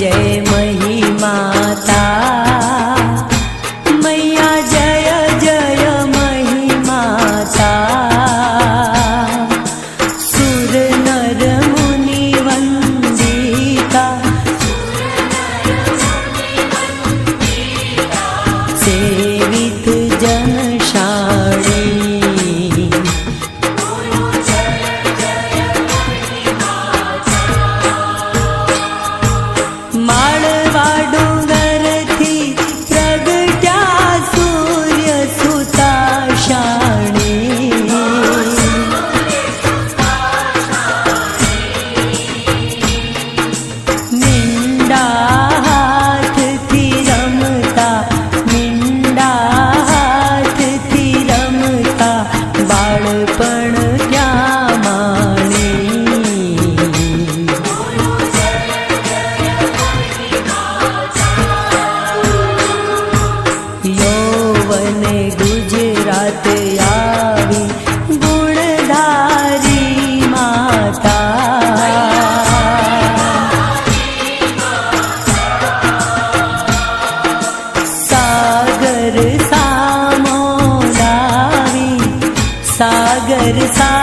day बालपण बरसा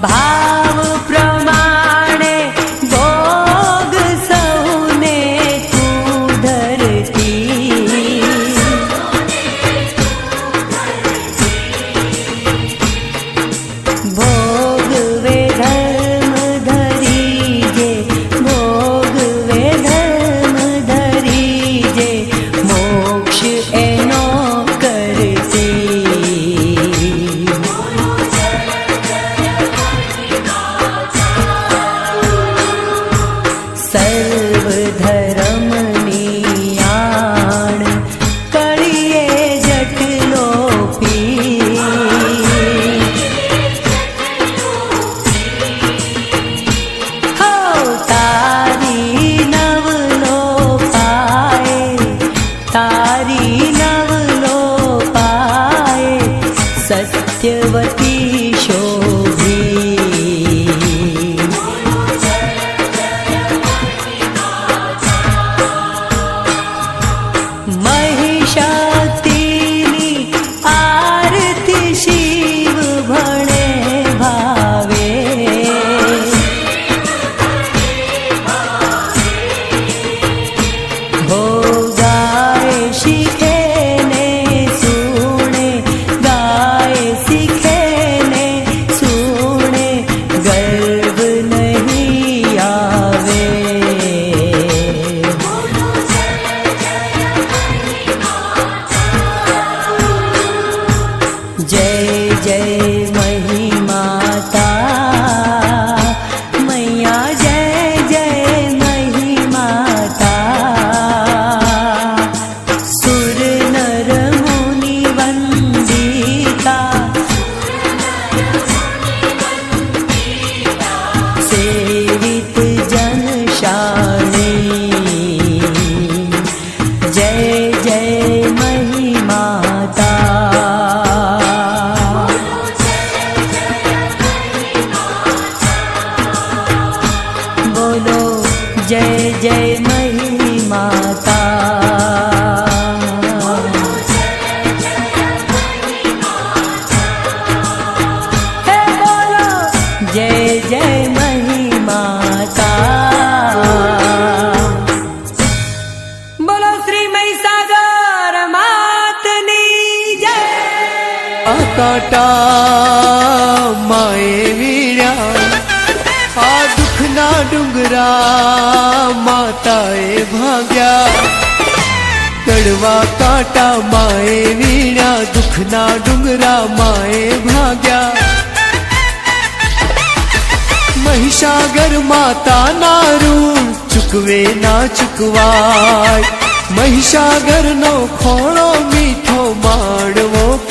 ভাই કાંટા માએ વીણ્યા. આ દુઃખના ડુંગરા માતાએ ભાગ્યા. કડવા કાંટા માએ વીણ્યા, દુઃખના ડુંગરા માએ ભાગ્યા. મહિષાગર માતાના ઋણ ચૂકવે ના ચૂકવાય. મહિષાગર નો ખોળો મીઠો માણવો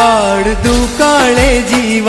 કાળ દુકાળે જીવા